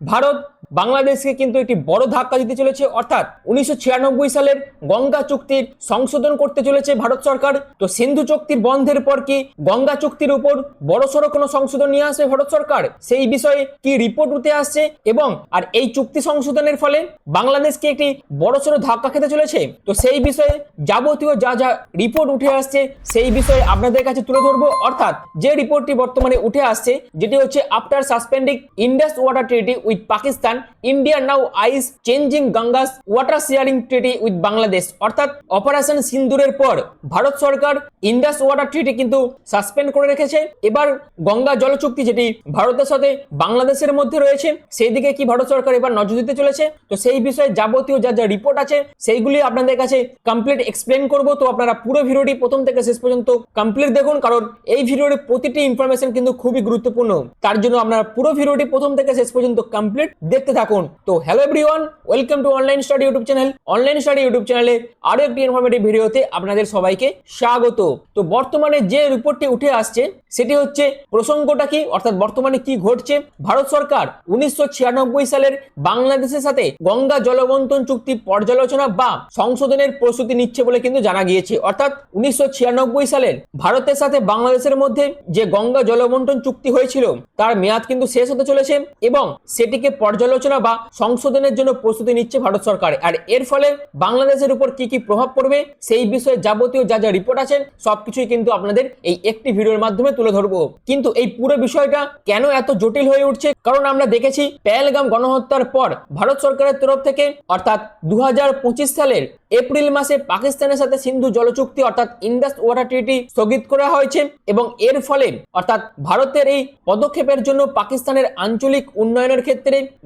ভারত বাংলাদেশকে কিন্তু একটি বড় ধাক্কা দিতে চলেছে, অর্থাৎ উনিশশো ছিয়ানব্বই সালের গঙ্গা চুক্তির সংশোধন করতে চলেছে ভারত সরকার। তো সিন্ধু চুক্তির বন্ধের পর কি গঙ্গা চুক্তির উপর বড়সড় কোনো সংশোধন নিয়ে আসবে ভারত সরকার? সেই বিষয়ে কি রিপোর্ট উঠে আসছে? এবং আর এই চুক্তি সংশোধনের ফলে বাংলাদেশকে একটি বড়সড় ধাক্কা খেতে চলেছে? তো সেই বিষয়ে যাবতীয় যা যা রিপোর্ট উঠে আসছে, সেই বিষয়ে আপনাদের কাছে তুলে ধরবো। অর্থাৎ যে রিপোর্টটি বর্তমানে উঠে আসছে, যেটি হচ্ছে, after suspending Indus water treaty with Pakistan India now eyes changing Ganges water sharing treaty with Bangladesh অর্থাৎ অপারেশন সিন্দুরের পর ভারত সরকার ইন্ডাস ওয়াটার ট্রিটি কিন্তু সাসপেন্ড করে রেখেছে। এবার গঙ্গা জল চুক্তি যেটি ভারতের সাথে বাংলাদেশের মধ্যে রয়েছে সেই দিকে কি ভারত সরকার এবার নজর দিতে চলেছে? তো সেই বিষয়ে যাবতীয় যা যা রিপোর্ট আছে, সেইগুলি আপনাদের কাছে কমপ্লিট এক্সপ্লেন করব। তো আপনারা পুরো ভিডিওটি প্রথম থেকে শেষ পর্যন্ত কমপ্লিট দেখুন, কারণ এই ভিডিওর প্রতিটি ইনফরমেশন কিন্তু খুবই গুরুত্বপূর্ণ। তার জন্য আপনারা পুরো ভিডিওটি প্রথম থেকে শেষ পর্যন্ত কমপ্লিট দেখতে থাকুন। তো hello everyone welcome to online study YouTube channel online study YouTube চ্যানেলে আরও একটি ইনফরমেটিভ ভিডিওতে আপনাদের সবাইকে স্বাগত। তো বর্তমানে যে রিপোর্টটি উঠে আসছে, সেটি হচ্ছে প্রসঙ্গটা কি, অর্থাৎ বর্তমানে কি ঘটছে? ভারত সরকার উনিশশো সালের বাংলাদেশের সাথে গঙ্গা জলবন্টন চুক্তি পর্যালোচনা বা সংশোধনের প্রস্তুতি নিচ্ছে বলে কিন্তু জানা গিয়েছে। অর্থাৎ উনিশশো সালের ভারতের সাথে বাংলাদেশের মধ্যে যে গঙ্গা জলবন্টন চুক্তি হয়েছিল, তার মেয়াদ কিন্তু শেষ হতে চলেছে এবং সেটিকে পর্যালোচনা বা সংশোধনের জন্য প্রস্তুতি নিচ্ছে ভারত সরকার। আর এর ফলে বাংলাদেশের উপর কি কি প্রভাব পড়বে সেই বিষয়ে যাবতীয় যা যা রিপোর্ট আছে, সবকিছুই কিন্তু আপনাদের এই একটি ভিডিওর মাধ্যমে তুলে ধরবো। কিন্তু এই পুরো বিষয়টা কেন এত জটিল হয়ে উঠছে? কারণ আমরা দেখেছি পেহেলগাম গণহত্যার পর ভারত সরকারের তরফ থেকে, অর্থাৎ দু হাজার পঁচিশ সালের এপ্রিল মাসে পাকিস্তানের সাথে সিন্ধু জলচুক্তি, অর্থাৎ ইন্ডাস ওয়াটার ট্রিটি স্থগিত করা হয়েছে এবং এর ফলে, অর্থাৎ ভারতের এই পদক্ষেপের জন্য পাকিস্তানের আঞ্চলিক উন্নয়নের ক্ষেত্রে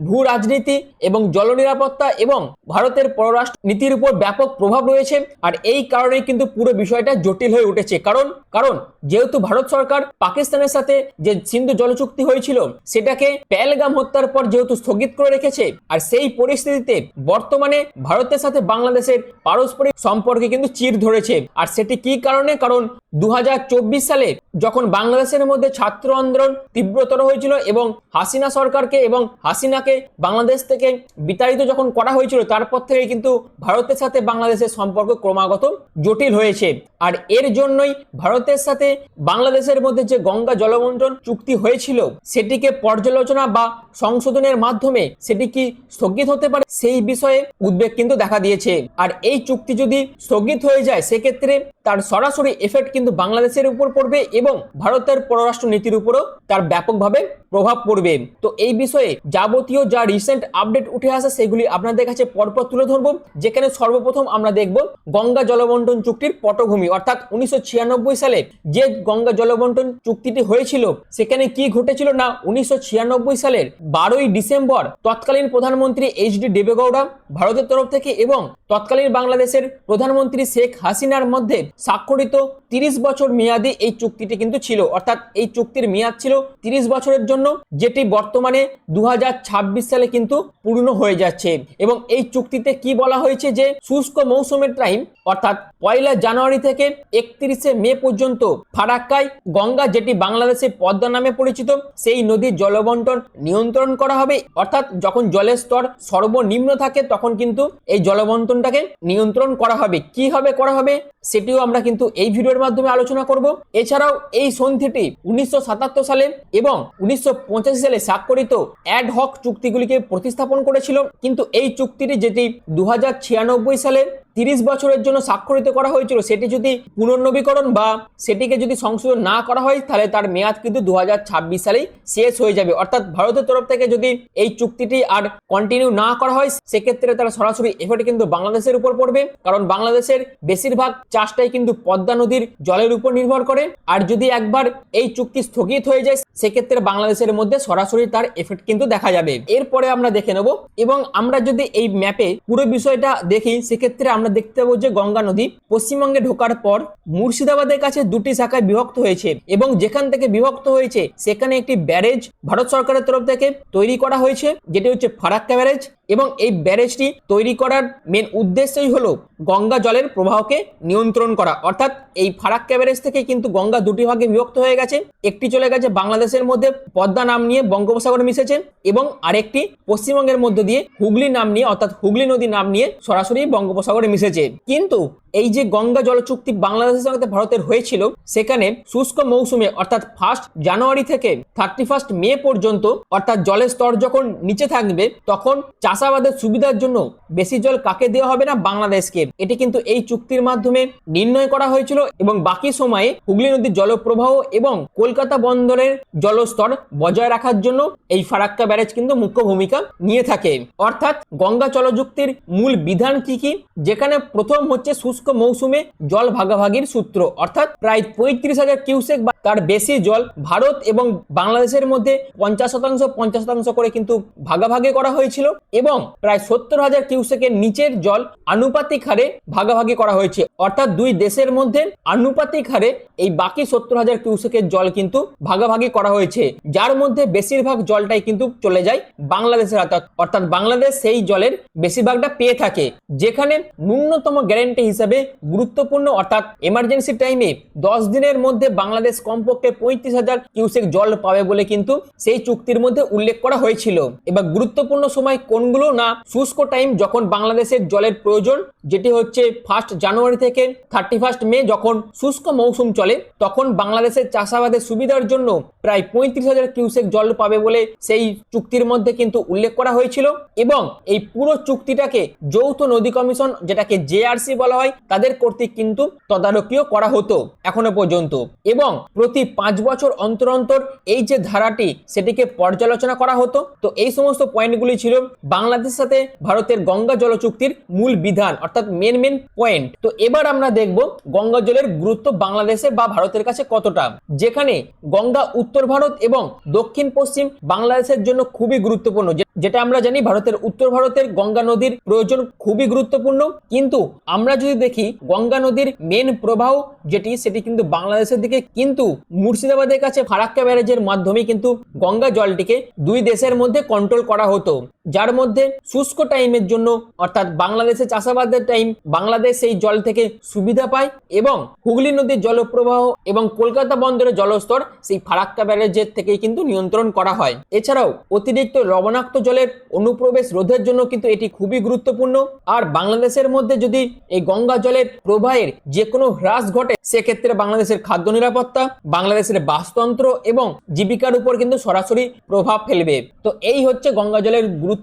ভূ রাজনীতি এবং জল নিরাপত্তা এবং ভারতের পররাষ্ট্র নীতির উপর ব্যাপক প্রভাব রয়েছে। আর এই কারণেই কিন্তু পুরো বিষয়টা জটিল হয়ে উঠেছে। কারণ কারণ যেহেতু ভারত সরকার পাকিস্তানের সাথে যে সিন্ধু জলচুক্তি হয়েছিল, সেটাকে প্যালগাম হত্যার পর যেহেতু স্থগিত করে রেখেছে, আর সেই পরিস্থিতিতে বর্তমানে ভারতের সাথে বাংলাদেশের পারস্পরিক সম্পর্কে কিন্তু চির ধরেছে। আর সেটি কি কারণে? কারণ দু হাজার চব্বিশ সালে যখন বাংলাদেশের মধ্যে ছাত্র আন্দোলন তীব্রতর হয়েছিল এবং হাসিনা সরকারকে এবং হাসিনাকে বাংলাদেশ থেকে বিতাড়িত যখন করা হয়েছিল, তারপর থেকে কিন্তু ভারতের সাথে বাংলাদেশের সম্পর্ক ক্রমাগত জটিল হয়েছে। আর এর জন্যই ভারতের সাথে বাংলাদেশের মধ্যে যে গঙ্গা জলবন্টন চুক্তি হয়েছিল, সেটিকে পর্যালোচনা বা সংশোধনের মাধ্যমে সেটি কি স্থগিত হতে পারে, সেই বিষয়ে উদ্বেগ কিন্তু দেখা দিয়েছে। আর এই চুক্তি যদি স্থগিত হয়ে যায়, সেক্ষেত্রে তার সরাসরি এফেক্ট কিন্তু বাংলাদেশের উপর পড়বে এবং ভারতের পররাষ্ট্র নীতির উপরও তার ব্যাপকভাবে প্রভাব পড়বে। তো এই বিষয়ে যাবতীয় যা রিসেন্ট আপডেট উঠে আসে, সেগুলি আপনাদের কাছে পরপর তুলে ধরবো। যেখানে সর্বপ্রথম আমরা দেখব গঙ্গা জলবন্টন চুক্তির পটভূমি। অর্থাৎ উনিশশো ছিয়ানব্বই সালে যে গঙ্গা জলবন্টন চুক্তিটি হয়েছিল, সেখানে কি ঘটেছিল না? উনিশশো ছিয়ানব্বই সালের বারোই ডিসেম্বর তৎকালীন প্রধানমন্ত্রী এইচ ডি দেবেগৌড়া ভারতের তরফ থেকে এবং তৎকালীন বাংলাদেশের প্রধানমন্ত্রী শেখ হাসিনার মধ্যে স্বাক্ষরিত তিরিশ বছর মেয়াদি এই চুক্তিটি কিন্তু ছিল। অর্থাৎ এই চুক্তির মেয়াদ ছিল তিরিশ বছরের জন্য, যেটি বর্তমানে দু হাজার ছাব্বিশ সালে কিন্তু পূর্ণ হয়ে যাচ্ছে। এবং এই চুক্তিতে কি বলা হয়েছে যে, শুষ্ক মৌসুমের টাইম, অর্থাৎ পয়লা জানুয়ারি থেকে একত্রিশে মে পর্যন্ত ফারাক্কায় গঙ্গা, যেটি বাংলাদেশে পদ্মা নামে পরিচিত, সেই নদীর জলবন্টন নিয়ন্ত্রণ করা হবে। অর্থাৎ যখন জলের স্তর সর্বনিম্ন থাকে, তখন কিন্তু এই জলবন্টনটাকে নিয়ন্ত্রণ করা হবে। কি হবে, করা হবে, সেটিও আমরা কিন্তু এই ভিডিওর মাধ্যমে আলোচনা করব। এছাড়াও এই সন্ধিটি উনিশশো সাতাত্তর সালে এবং উনিশশো পঁচাশি সালে স্বাক্ষরিত অ্যাড হক চুক্তিগুলিকে প্রতিস্থাপন করেছিল। কিন্তু এই চুক্তিটি যেটি দু হাজার ছিয়ানব্বই সালে তিরিশ বছরের জন্য স্বাক্ষরিত করা হয়েছিল, সেটি যদি পুনর্নবীকরণ বা সেটিকে যদি সংশোধন না করা হয়, তাহলে তার মেয়াদ কিন্তু দু হাজার ছাব্বিশ সালেই শেষ হয়ে যাবে। অর্থাৎ ভারতের তরফ থেকে যদি এই চুক্তিটি আর কন্টিনিউ না করা হয়, সেক্ষেত্রে তারা সরাসরি এফেক্ট কিন্তু বাংলাদেশের উপর পড়বে। কারণ বাংলাদেশের বেশিরভাগ চাষটাই কিন্তু পদ্মা নদীর জলের উপর নির্ভর করে। আর যদি একবার এই চুক্তি স্থগিত হয়ে যায়, সেক্ষেত্রে বাংলাদেশের মধ্যে সরাসরি তার এফেক্ট কিন্তু দেখা যাবে। এরপরে আমরা দেখে নেব এবং আমরা যদি এই ম্যাপে পুরো বিষয়টা দেখি, সেক্ষেত্রে আমরা দেখতে পাবো যে গঙ্গা নদী পশ্চিমবঙ্গে ঢোকার পর মুর্শিদাবাদের কাছে দুটি শাখায় বিভক্ত হয়েছে এবং যেখান থেকে বিভক্ত হয়েছে, সেখানে একটি ব্যারেজ ভারত সরকারের তরফ থেকে তৈরি করা হয়েছে, যেটি হচ্ছে ফারাক্কা ব্যারেজ এবং এই ব্যারেজটি তৈরি করার মেন উদ্দেশ্যই হলো গঙ্গা জলের প্রবাহকে নিয়ন্ত্রণ করা। অর্থাৎ এই ফারাক ব্যারেজ থেকে কিন্তু গঙ্গা দুটি ভাগে বিভক্ত হয়ে গেছে। একটি চলে গেছে বাংলাদেশের মধ্যে পদ্মা নাম নিয়ে বঙ্গোপসাগরে মিশেছে এবং আরেকটি পশ্চিমবঙ্গের মধ্য দিয়ে হুগলি নাম নিয়ে, অর্থাৎ হুগলি নদী নাম নিয়ে সরাসরি বঙ্গোপসাগরে মিশেছে। কিন্তু এই যে গঙ্গা জল চুক্তি বাংলাদেশের সঙ্গে ভারতের হয়েছিল, সেখানে শুষ্ক মৌসুমে, অর্থাৎ ফার্স্ট জানুয়ারি থেকে থার্টি ফার্স্ট মে পর্যন্ত, অর্থাৎ জলের স্তর যখন নিচে থাকবে, তখন চাষাবাদের সুবিধার জন্য বেশি জল কাকে দেওয়া হবে না বাংলাদেশকে? এটি কিন্তু এই চুক্তির মাধ্যমে নির্ণয় করা হয়েছিল এবং বাকি সময়ে হুগলি নদীর জলপ্রবাহ এবং কলকাতা বন্দরের জলস্তর বজায় রাখার জন্য এই ফারাক্কা ব্যারেজ কিন্তু মুখ্য ভূমিকা নিয়ে থাকে। অর্থাৎ গঙ্গা জলযুক্তির মূল বিধান কি কি? যেখানে প্রথম হচ্ছে শুষ্ক মৌসুমে জল ভাগাভাগির সূত্র। অর্থাৎ প্রায় পঁয়ত্রিশ হাজার কিউসেক বা তার বেশি জল ভারত এবং বাংলাদেশের মধ্যে পঞ্চাশ শতাংশ পঞ্চাশ শতাংশ করে কিন্তু ভাগাভাগি করা হয়েছিল এবং প্রায় সত্তর হাজার কিউসেকের নিচের জল আনুপাতিক হারে ভাগাভাগি করা হয়েছে। অর্থাৎ দুই দেশের মধ্যে আনুপাতিক হারে এই বাকি সত্তর হাজার কিউসেকের জল কিন্তু ভাগাভাগি করা হয়েছে। যার মধ্যে বেশিরভাগ জলটাই কিন্তু চলে যায় বাংলাদেশের হাতে। অর্থাৎ বাংলাদেশ সেই জলের বেশিরভাগটা পেয়ে থাকে, যেখানে ন্যূনতম গ্যারেন্টি হিসাবে গুরুত্বপূর্ণ, অর্থাৎ এমার্জেন্সি টাইমে দশ দিনের মধ্যে বাংলাদেশ কমপক্ষে পঁয়ত্রিশ হাজার কিউসেক জল পাবে বলে কিন্তু সেই চুক্তির মধ্যে উল্লেখ করা হয়েছিল। এবার গুরুত্বপূর্ণ সময় কোনগুলো না, শুষ্ক টাইম যখন বাংলাদেশের জলের প্রয়োজন, যেটি হচ্ছে ফার্স্ট জানুয়ারি থেকে থার্টি ফার্স্ট মে যখন শুষ্ক মৌসুম চলে, তখন বাংলাদেশের চাষাবাদের সুবিধার জন্য প্রায় পঁয়ত্রিশ হাজার কিউসেক জল পাবে বলে সেই চুক্তির মধ্যে কিন্তু উল্লেখ করা হয়েছিল। এবং এই পুরো চুক্তিটাকে যৌথ নদী কমিশন, যেটাকে জেআরসি বলা হয় তাদের কর্তৃক কিন্তু তদারকিও করা হতো এখনও পর্যন্ত। এবং প্রতি পাঁচ বছর অন্তর অন্তর এই যে ধারাটি, সেটিকে পর্যালোচনা করা হতো। তো এই সমস্ত পয়েন্টগুলি ছিল বাংলাদেশের সাথে ভারতের গঙ্গা জল চুক্তির মূল বিধান, অর্থাৎ মেন মেন পয়েন্ট তো এবার আমরা দেখব গঙ্গা জলের গুরুত্ব বাংলাদেশে বা ভারতের কাছে কতটা। যেখানে গঙ্গা উত্তর ভারত এবং দক্ষিণ পশ্চিম বাংলাদেশের জন্য খুবই গুরুত্বপূর্ণ। যেটা আমরা জানি ভারতের উত্তর ভারতের গঙ্গা নদীর প্রয়োজন খুবই গুরুত্বপূর্ণ। কিন্তু আমরা যদি দেখি গঙ্গা নদীর মেন প্রবাহ যেটি, সেটি কিন্তু বাংলাদেশের দিকে কিন্তু মুর্শিদাবাদের কাছে ফারাক্কা ব্যারেজের মাধ্যমে কিন্তু গঙ্গা জলটিকে দুই দেশের মধ্যে কন্ট্রোল করা হতো। যার মধ্যে শুষ্ক টাইমের জন্য, অর্থাৎ বাংলাদেশে চাষাবাদের টাইম বাংলাদেশ সেই জল থেকে সুবিধা পায় এবং হুগলি নদীর জলপ্রবাহ এবং কলকাতা বন্দরের জলস্তর সেই ফারাক্কা ব্যারেজের থেকেই কিন্তু নিয়ন্ত্রণ করা হয়। এছাড়াও অতিরিক্ত লবণাক্ত জলের অনুপ্রবেশ রোধের জন্য কিন্তু এটি খুবই গুরুত্বপূর্ণ। আর বাংলাদেশের মধ্যে যদি এই গঙ্গা জলের প্রবাহের যে কোনো হ্রাস ঘটে, সেক্ষেত্রে বাংলাদেশের খাদ্য নিরাপত্তা, বাংলাদেশের বাস্তুতন্ত্র এবং জীবিকার উপর কিন্তু সরাসরি প্রভাব ফেলবে। তো এই হচ্ছে গঙ্গা জলের গুরুত্ব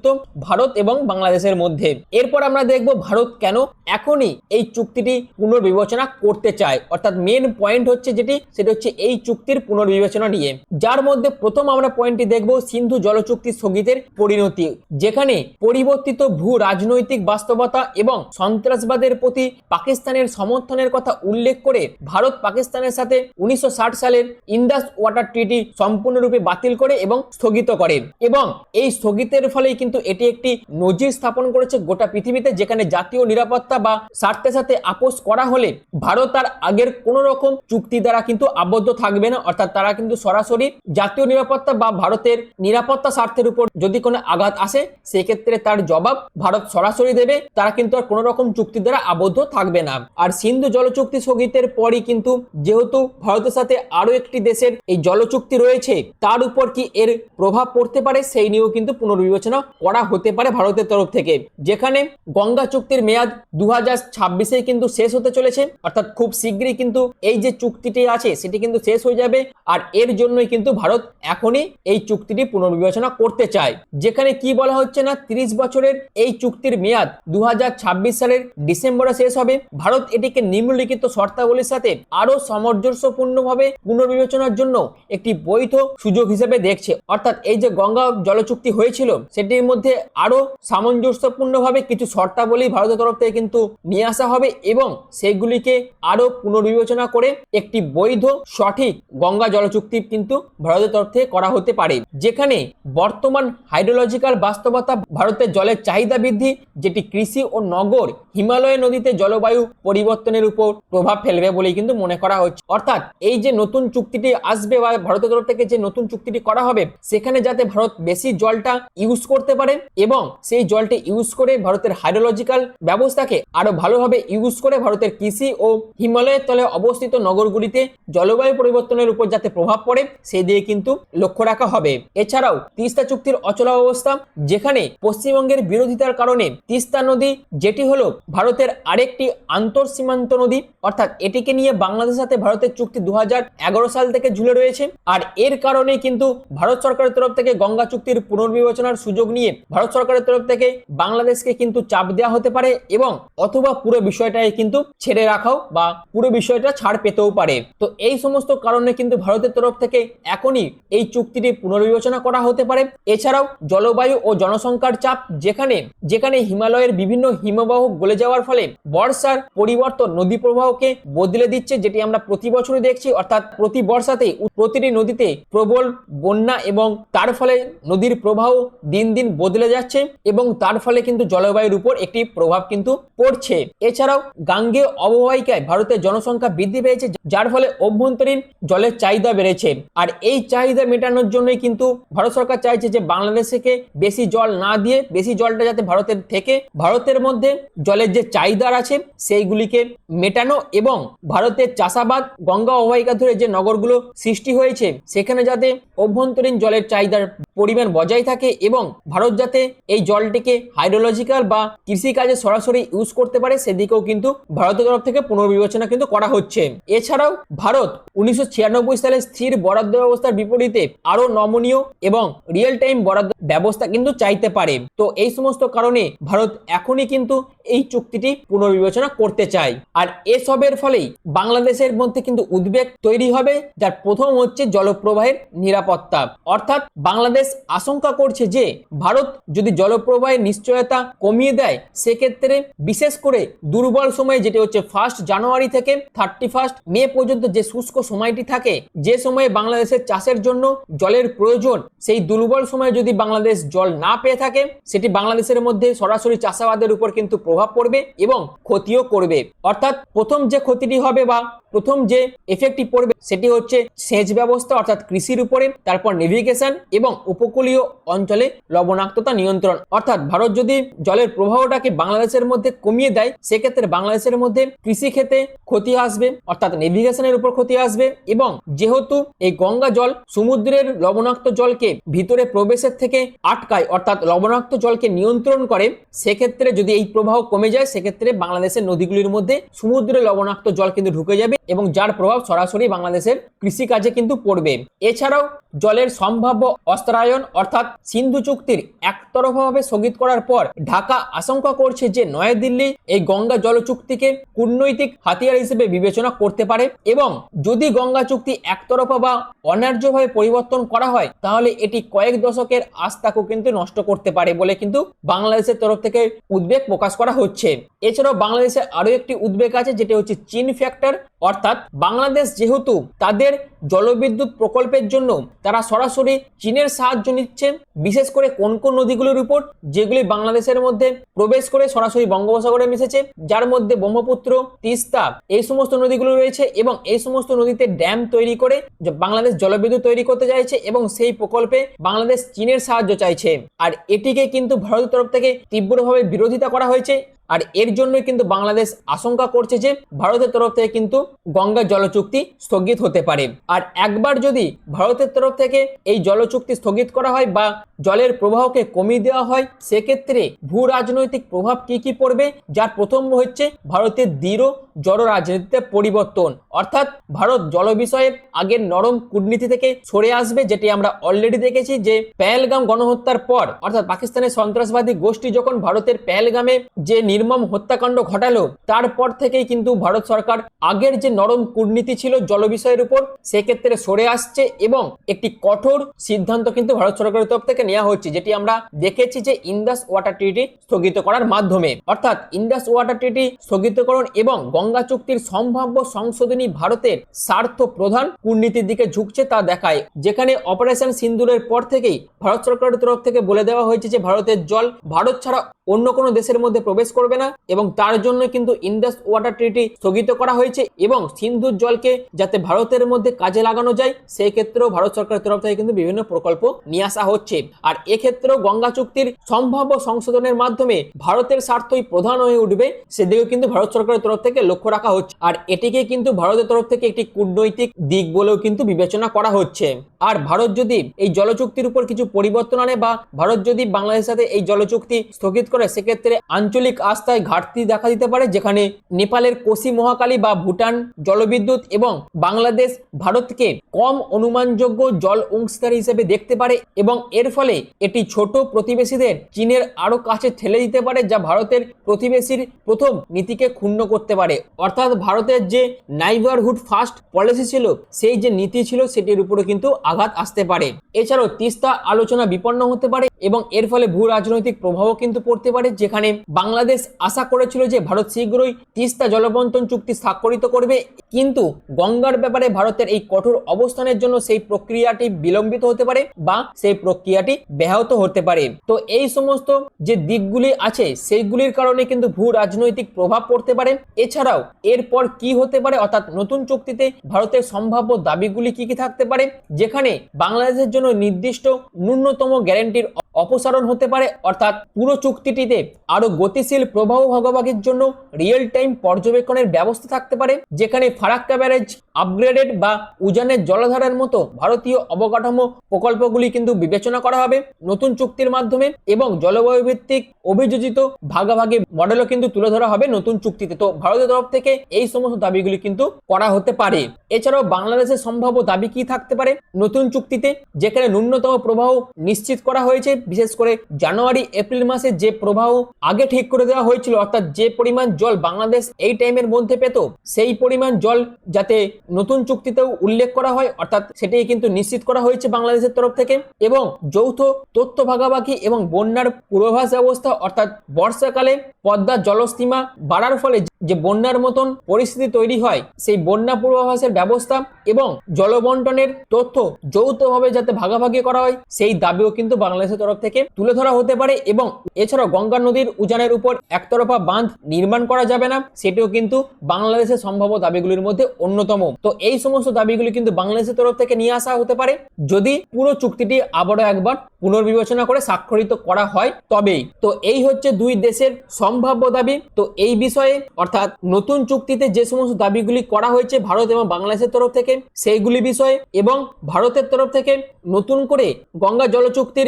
ভারত এবং বাংলাদেশের মধ্যে। এরপর আমরা দেখব ভারত কেন এখনই এই চুক্তিটি পুনর্বিবেচনা করতে চায়। অর্থাৎ মেন পয়েন্ট হচ্ছে যেটি, সেটা হচ্ছে এই চুক্তির পুনর্বিবেচনা নিয়ে। যার মধ্যে প্রথম আমরা পয়েন্টটি দেখব সিন্ধু জল চুক্তি স্থগিতের পরিণতি, যেখানে পরিবর্তিত ভূ রাজনৈতিক বাস্তবতা এবং সন্ত্রাসবাদের প্রতি পাকিস্তানের সমর্থনের কথা উল্লেখ করে ভারত পাকিস্তানের সাথে উনিশশো ষাট সালের ইন্দাস ওয়াটার ট্রিটি সম্পূর্ণরূপে বাতিল করে এবং স্থগিত করে। এবং এই স্থগিতের ফলেই কিন্তু এটি একটি নজির স্থাপন করেছে গোটা পৃথিবীতে, যেখানে জাতীয় নিরাপত্তা বা স্বার্থের সাথে আপোষ করা হলে ভারত আর আগের কোন রকম চুক্তি দ্বারা কিন্তু আবদ্ধ থাকবে না। অর্থাৎ তারা কিন্তু সরাসরি জাতীয় নিরাপত্তা বা ভারতের নিরাপত্তা স্বার্থের উপর যদি কোনো আঘাত আসে, সেক্ষেত্রে তার জবাব ভারত সরাসরি দেবে। তারা কিন্তু আর কোনো রকম চুক্তি দ্বারা আবদ্ধ থাকবে না। আর সিন্ধু জল চুক্তি স্থগিতের পরই কিন্তু যেহেতু ভারতের সাথে আরও একটি দেশের এই জল চুক্তি রয়েছে, তার উপর কি এর প্রভাব পড়তে পারে, সেই নিয়েও কিন্তু পুনর্বিবেচনা করা হতে পারে ভারতের তরফ থেকে, যেখানে গঙ্গা চুক্তির মেয়াদ দু হাজার ছাব্বিশে কিন্তু শেষ হতে চলেছে। অর্থাৎ খুব শীঘ্রই কিন্তু এই যে চুক্তিটি আছে, সেটি কিন্তু শেষ হয়ে যাবে। আর এর জন্যই কিন্তু ভারত এখনই এই চুক্তিটি পুনর্বিবেচনা করতে চায়। যেখানে কি বলা হচ্ছে না, তিরিশ বছরের এই চুক্তির মেয়াদ দু হাজার ছাব্বিশ সালের ডিসেম্বরে শেষ হবে। ভারত এটিকে নিম্নলিখিত শর্তাবলীর সাথে আরও সামঞ্জস্যপূর্ণভাবে পুনর্বিবেচনার জন্য একটি বৈধ সুযোগ হিসেবে দেখছে। অর্থাৎ এই যে গঙ্গা জল চুক্তি হয়েছিল সেটির মধ্যে আরও সামঞ্জস্যপূর্ণভাবে কিছু শর্তাবলী ভারতের তরফ থেকে কিন্তু নিয়ে আসা হবে এবং সেগুলিকে আরও পুনর্বিবেচনা করে একটি বৈধ সঠিক গঙ্গা জল চুক্তি কিন্তু ভারতের তরফ থেকে করা হতে পারে, যেখানে বর্তমান হাইড্রোলজিক্যাল বাস্তবতা ভারতের জলের চাহিদা বৃদ্ধি, যেটি কৃষি ও নগর হিমালয় নদীতে জলবায়ু পরিবর্তনের উপর প্রভাব ফেলবে বলেই কিন্তু মনে করা হচ্ছে। অর্থাৎ এই যে নতুন চুক্তিটি আসবে বা ভারতের তরফ থেকে যে নতুন চুক্তিটি করা হবে, সেখানে যাতে ভারত বেশি জলটা ইউজ করতে করতে পারে এবং সেই জলটি ইউজ করে ভারতের হাইড্রোলজিক্যাল ব্যবস্থাকে আরও ভালোভাবে ইউজ করে ভারতের কৃষি ও হিমালয়ের তলে অবস্থিত নগরগুলিতে জলবায়ু পরিবর্তনের উপর যাতে প্রভাব পড়ে সেই দিকে কিন্তু লক্ষ্য রাখা হবে। এছাড়াও তিস্তা চুক্তির অচলাবস্থা যেখানে পশ্চিমবঙ্গের বিরোধিতার কারণে তিস্তা নদী, যেটি হলো ভারতের আরেকটি আন্তঃ সীমান্ত নদী, অর্থাৎ এটিকে নিয়ে বাংলাদেশের সাথে ভারতের চুক্তি দু হাজার এগারো সাল থেকে ঝুলে রয়েছে। আর এর কারণে কিন্তু ভারত সরকারের তরফ থেকে গঙ্গা চুক্তির পুনর্বিবেচনার সুযোগ নিয়ে ভারত সরকারের তরফ থেকে বাংলাদেশকে কিন্তু চাপ দেওয়া হতে পারে এবং অথবা পুরো বিষয়টাকে কিন্তু ছেড়ে রাখাও বা পুরো বিষয়টা ছাড় পেতেও পারে। তো এই সমস্ত কারণে কিন্তু ভারতের তরফ থেকে এখনই এই চুক্তিটি পুনর্বিবেচনা করা হতে পারে। এছাড়াও জলবায়ু ও জনসংখ্যার চাপ যেখানে যেখানে হিমালয়ের বিভিন্ন হিমবাহ গলে যাওয়ার ফলে বর্ষার পরিবর্তন নদী প্রবাহকে বদলে দিচ্ছে, যেটি আমরা প্রতি বছরই দেখছি, অর্থাৎ প্রতি বর্ষাতেই প্রতিটি নদীতে প্রবল বন্যা এবং তার ফলে নদীর প্রবাহ দিন দিন বদলে যাচ্ছে এবং তার ফলে কিন্তু জলবায়ুর উপর একটি প্রভাব কিন্তু পড়ছে। এছাড়াও গাঙ্গেয় অববাহিকায় ভারতের জনসংখ্যা বৃদ্ধি পেয়েছে, যার ফলে অভ্যন্তরীণ জলের চাহিদা বেড়েছে। আর এই চাহিদা মেটানোর জন্যই কিন্তু ভারত সরকার চাইছে যে বাংলাদেশকে বেশি জল না দিয়ে বেশি জলটা যাতে ভারতের থেকে ভারতের মধ্যে জলের যে চাহিদার আছে, সেইগুলিকে মেটানো এবং ভারতের চাষাবাদ গঙ্গা অববাহিকা ধরে যে নগরগুলো সৃষ্টি হয়েছে, সেখানে যাতে অভ্যন্তরীণ জলের চাহিদার পরিমাণ বজায় থাকে এবং ভারত যাতে এই জলটিকে হাইড্রোলজিক্যাল বা কৃষিকাজে সরাসরি ইউজ করতে পারে, সেদিকেও কিন্তু ভারতের তরফ থেকে পুনর্বিবেচনা কিন্তু করা হচ্ছে। এছাড়াও ভারত উনিশশো ছিয়ানব্বই সালে স্থির বরাদ্দ ব্যবস্থার বিপরীতে আরও নমনীয় এবং রিয়েল টাইম বরাদ্দ ব্যবস্থা কিন্তু চাইতে পারে। তো এই সমস্ত কারণে ভারত এখনই কিন্তু এই চুক্তিটি পুনর্বিবেচনা করতে চায় আর এসবের ফলেই বাংলাদেশের মধ্যে কিন্তু উদ্বেগ তৈরি হবে, যার প্রথম হচ্ছে জলপ্রবাহের নিরাপত্তা। অর্থাৎ বাংলাদেশ আশঙ্কা করছে যে ভারত যদি জলপ্রবাহের নিশ্চয়তা কমিয়ে দেয়, সেক্ষেত্রে বিশেষ করে দুর্বল সময়ে, যেটি হচ্ছে ফার্স্ট জানুয়ারি থেকে থার্টি ফার্স্ট মে পর্যন্ত যে শুষ্ক সময়টি থাকে, যে সময়ে বাংলাদেশের চাষের জন্য জলের প্রয়োজন, সেই দুর্বল সময়ে যদি বাংলাদেশ জল না পেয়ে থাকে, সেটি বাংলাদেশের মধ্যে সরাসরি চাষাবাদের উপর কিন্তু প্রভাব পড়বে এবং ক্ষতিও করবে। অর্থাৎ প্রথম যে ক্ষতিটি হবে বা প্রথম যে এফেক্টটি পড়বে সেটি হচ্ছে সেচ ব্যবস্থা, অর্থাৎ কৃষির উপরে, তারপর নেভিগেশন এবং উপকূলীয় অঞ্চলে লবণাক্ততা নিয়ন্ত্রণ। অর্থাৎ ভারত যদি জলের প্রবাহটাকে বাংলাদেশের মধ্যে কমিয়ে দেয়, সেক্ষেত্রে বাংলাদেশের মধ্যে কৃষি ক্ষেত্রে ক্ষতি আসবে, অর্থাৎ নেভিগেশনের উপর ক্ষতি আসবে এবং যেহেতু এই গঙ্গা জল সমুদ্রের লবণাক্ত জলকে ভিতরে প্রবেশের থেকে আটকায়, অর্থাৎ লবণাক্ত জলকে নিয়ন্ত্রণ করে, সেক্ষেত্রে যদি এই প্রবাহ কমে যায়, সেক্ষেত্রে বাংলাদেশের নদীগুলির মধ্যে সমুদ্রে লবণাক্ত জল কিন্তু ঢুকে যাবে এবং যার প্রভাব সরাসরি বাংলাদেশের কৃষিকাজে কিন্তু পড়বে। এছাড়াও জলের সম্ভাব্য অস্ত্রায়ন অর্থাৎ সিন্ধু চুক্তির একতরফাভাবে স্থগিত করার পর ঢাকা আশঙ্কা করছে যে নয়াদিল্লি এই গঙ্গা জল চুক্তিকে কূটনৈতিক হাতিয়ার হিসেবে বিবেচনা করতে পারে এবং যদি গঙ্গা চুক্তি একতরফা বা অন্যায্যভাবে পরিবর্তন করা হয়, তাহলে এটি কয়েক দশকের আস্থাকেও কিন্তু নষ্ট করতে পারে বলে কিন্তু বাংলাদেশের তরফ থেকে উদ্বেগ প্রকাশ করা হচ্ছে। এছাড়াও বাংলাদেশের আরও একটি উদ্বেগ আছে, যেটি হচ্ছে চীন ফ্যাক্টর অর্থাৎ বাংলাদেশ যেহেতু তাদের জলবিদ্যুৎ প্রকল্পের জন্য তারা সরাসরি চীনের সাহায্য নিচ্ছে, বিশেষ করে কোন কোন নদীগুলোর উপর, যেগুলি বাংলাদেশের মধ্যে প্রবেশ করে সরাসরি বঙ্গোপসাগরে মিশেছে, যার মধ্যে ব্রহ্মপুত্র, তিস্তা, এই সমস্ত নদীগুলো রয়েছে এবং এই সমস্ত নদীতে ড্যাম তৈরি করে বাংলাদেশ জলবিদ্যুৎ তৈরি করতে চাইছে এবং সেই প্রকল্পে বাংলাদেশ চীনের সাহায্য চাইছে। আর এটিকে কিন্তু ভারতের তরফ থেকে তীব্রভাবে বিরোধিতা করা হয়েছে it আর এর জন্যই কিন্তু বাংলাদেশ আশঙ্কা করছে যে ভারতের তরফ থেকে কিন্তু গঙ্গা জল চুক্তি স্থগিত হতে পারে। আর একবার যদি ভারতের তরফ থেকে এই জল চুক্তি স্থগিত করা হয় বা জলের প্রবাহকে কমিয়ে দেওয়া হয়, সেক্ষেত্রে ভূ রাজনৈতিক প্রভাব কি কি পড়বে? যার প্রথম হচ্ছে ভারতের দৃঢ় জল রাজনীতিতে পরিবর্তন। অর্থাৎ ভারত জল বিষয়ে আগের নরম কূটনীতি থেকে সরে আসবে, যেটি আমরা অলরেডি দেখেছি যে পেহেলগাম গণহত্যার পর, অর্থাৎ পাকিস্তানের সন্ত্রাসবাদী গোষ্ঠী যখন ভারতের পেহেলগামে যে নির্মম হত্যাকাণ্ড ঘটালো। তারপর থেকেই কিন্তু ভারত সরকার আগের যে নরম কূটনীতি ছিল জল বিষয়ের উপর, সেক্ষেত্রে সরে আসছে এবং একটি কঠোর সিদ্ধান্ত কিন্তু ভারত সরকারের তরফ থেকে নেওয়া হচ্ছে, যেটি আমরা দেখেছি যে ইন্দাস ওয়াটার ট্রিটি স্থগিত করার মাধ্যমে। অর্থাৎ ইন্দাস ওয়াটার ট্রিটি স্থগিতকরণ এবং গঙ্গা চুক্তির সম্ভাব্য সংশোধনী ভারতের স্বার্থ প্রধান কূটনীতির দিকে ঝুঁকছে তা দেখায়। যেখানে অপারেশন সিন্দুরের পর থেকেই ভারত সরকারের তরফ থেকে বলে দেওয়া হয়েছে যে, ভারতের জল ভারত ছাড়া অন্য কোনো দেশের মধ্যে প্রবেশ করবে না এবং তার জন্য কিন্তু ইন্ডাস ওয়াটার ট্রিটি স্থগিত করা হয়েছে এবং সিন্ধুর জলকে যাতে ভারতের মধ্যে কাজে লাগানো যায় সেই ক্ষেত্রেও ভারত সরকারের তরফ থেকে কিন্তু বিভিন্ন প্রকল্প নিয়ে আসা হচ্ছে। আর এক্ষেত্রেও গঙ্গা চুক্তির সম্ভাব্য সংশোধনের মাধ্যমে ভারতের স্বার্থই প্রধান হয়ে উঠবে, সেদিকেও কিন্তু ভারত সরকারের তরফ থেকে লক্ষ্য রাখা হচ্ছে। আর এটিকে কিন্তু ভারতের তরফ থেকে একটি কূটনৈতিক দিক বলেও কিন্তু বিবেচনা করা হচ্ছে। আর ভারত যদি এই জলচুক্তির উপর কিছু পরিবর্তন আনে বা ভারত যদি বাংলাদেশের সাথে এই জলচুক্তি স্থগিত করে সেক্ষেত্রে আঞ্চলিক আস্থায় ঘাটতি দেখা দিতে পারে, যেখানে নেপালের কোসি মহাকালী বা ভুটান জলবিদ্যুৎ এবং বাংলাদেশ ভারতকে কম অনুমানযোগ্য জল অংশীদার হিসেবে দেখতে পারে এবং এর ফলে এটি ছোট প্রতিবেশীদের চীনের আরও কাছে ঠেলে দিতে পারে, যা ভারতের প্রতিবেশীর প্রথম নীতিকে ক্ষুণ্ণ করতে পারে। অর্থাৎ ভারতের যে নাইবারহুড ফার্স্ট পলিসি ছিল, সেই যে নীতি ছিল, সেটির উপরে কিন্তু আঘাত আসতে পারে। এছাড়াও তিস্তা আলোচনা বিপন্ন হতে পারে এবং এর ফলে ভূ রাজনৈতিক প্রভাবও কিন্তু পড়তে পারে, যেখানে বাংলাদেশ আশা করেছিল যে ভারত শীঘ্রই তিস্তা জলবন্টন চুক্তি স্বাক্ষরিত করবে। কিন্তু গঙ্গার ব্যাপারে ভারতের এই কঠোর অবস্থানের জন্য সেই প্রক্রিয়াটি বিলম্বিত হতে পারে বা সেই প্রক্রিয়াটি ব্যাহত হতে পারে। তো এই সমস্ত যে দিকগুলি আছে, সেইগুলির কারণে কিন্তু ভূ রাজনৈতিক প্রভাব পড়তে পারে। এছাড়াও এরপর কি হতে পারে, অর্থাৎ নতুন চুক্তিতে ভারতের সম্ভাব্য দাবিগুলি কি কি থাকতে পারে, যেখানে বাংলাদেশের জন্য নির্দিষ্ট ন্যূনতম গ্যারান্টির অপসারণ হতে পারে, অর্থাৎ পুরো চুক্তিটিতে আরও গতিশীল প্রবাহ ভাগাভাগির জন্য রিয়েল টাইম পর্যবেক্ষণের ব্যবস্থা থাকতে পারে, যেখানে ফারাক্কা ব্যারেজ আপগ্রেডেড বা উজানের জলধারার মতো ভারতীয় অবকাঠামো প্রকল্পগুলি কিন্তু বিবেচনা করা হবে। নতুন চুক্তির মাধ্যমে এবং জলবায়ু ভিত্তিক অভিযোজিত ভাগাভাগি মডেলও কিন্তু তুলে ধরা হবে নতুন চুক্তিতে। তো ভারতের তরফ থেকে এই সমস্ত দাবিগুলি কিন্তু করা হতে পারে। এছাড়াও বাংলাদেশের সম্ভাব্য দাবি কি থাকতে পারে? নতুন চুক্তিতে, যেখানে ন্যূনতম প্রবাহ নিশ্চিত করা হয়েছে বিশেষ করে জানুয়ারি, এপ্রিল মাসে যে প্রবাহ আগে ঠিক করে দেওয়া হয়েছিল, অর্থাৎ যে পরিমাণ জল বাংলাদেশ এই টাইমের মধ্যে পেত, সেই পরিমাণ জল যাতে নতুন চুক্তিতেও উল্লেখ করা হয়, অর্থাৎ সেটি কিন্তু নিশ্চিত করা হয়েছে বাংলাদেশের তরফ থেকে, এবং যৌথ তথ্য ভাগাভাগি এবং বন্যার পূর্বাভাস ব্যবস্থা, অর্থাৎ বর্ষাকালে পদ্মার জলসীমা বাড়ার ফলে যে বন্যার মতন পরিস্থিতি তৈরি হয়, সেই বন্যা পূর্বাভাসের ব্যবস্থা এবং জলবন্টনের তথ্য যৌথভাবে যাতে ভাগাভাগি করা হয়, সেই দাবিও কিন্তু বাংলাদেশের তরফ থেকে তুলে ধরা হতে পারে এবং এছাড়াও গঙ্গা নদীর উজানের উপর একতরফা বাঁধ নির্মাণ করা যাবে না, সেটিও কিন্তু বাংলাদেশের সম্ভাব্য দাবিগুলির মধ্যে অন্যতম। তো এই সমস্ত দাবিগুলি কিন্তু বাংলাদেশের তরফ থেকে নিয়ে আসা হতে পারে। যদি পুরো চুক্তিটি আবারও একবার পুনর্বিবেচনা করে স্বাক্ষরিত করা হয়, তবেই। তো এই হচ্ছে দুই দেশের সম্ভাব্য দাবি। তো এই বিষয়ে, অর্থাৎ নতুন চুক্তিতে যে সমস্ত দাবিগুলি করা হয়েছে ভারত এবং বাংলাদেশের তরফ থেকে, সেইগুলি বিষয়ে এবং ভারতের তরফ থেকে নতুন করে গঙ্গা জল চুক্তির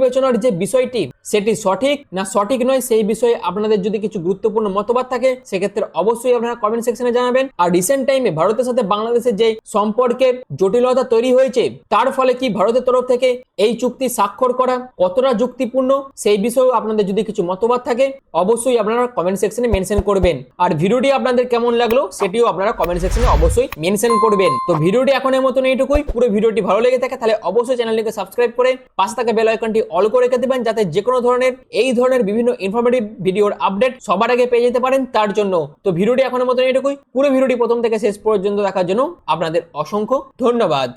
পুনর্বিবেচনার যে বিষয়টি, সেটি সঠিক না সঠিক নয়, সেই বিষয়ে আপনাদের যদি কিছু গুরুত্বপূর্ণ মতবাদ থাকে, সেক্ষেত্রে অবশ্যই আপনারা কমেন্ট সেকশনে জানাবেন। আর রিসেন্ট টাইমে ভারতের সাথে বাংলাদেশের যে সম্পর্কের জটিলতা তৈরি হয়েছে, তার ফলে কি ভারতের তরফ থেকে এই চুক্তি স্বাক্ষর করা কতটা যুক্তিপূর্ণ, সেই বিষয়েও আপনাদের যদি কিছু মতবাদ থাকে, অবশ্যই আপনারা কমেন্ট সেকশনে মেনশন করবেন। আর ভিডিওটি আপনাদের কেমন লাগল, সেটিও আপনারা কমেন্ট সেকশনে অবশ্যই মেনশন করবেন। তো ভিডিওটি এখনের মতন এইটুকুই, পুরো ভিডিওটি ভালো লেগে থাকে, তাহলে অবশ্যই চ্যানেলটিকে সাবস্ক্রাইব করে পাশে থাকা বেল আইকনটি অল করে রেখে দেবেন যাতে যে কোনো ধরনের, এই ধরনের বিভিন্ন ইনফরমেটিভ ভিডিওর আপডেট সবার আগে পেয়ে যেতে পারেন তার জন্য। তো ভিডিওটি এখনও মতন এটুকুই পুরো ভিডিওটি প্রথম থেকে শেষ পর্যন্ত দেখার জন্য আপনাদের অসংখ্য ধন্যবাদ।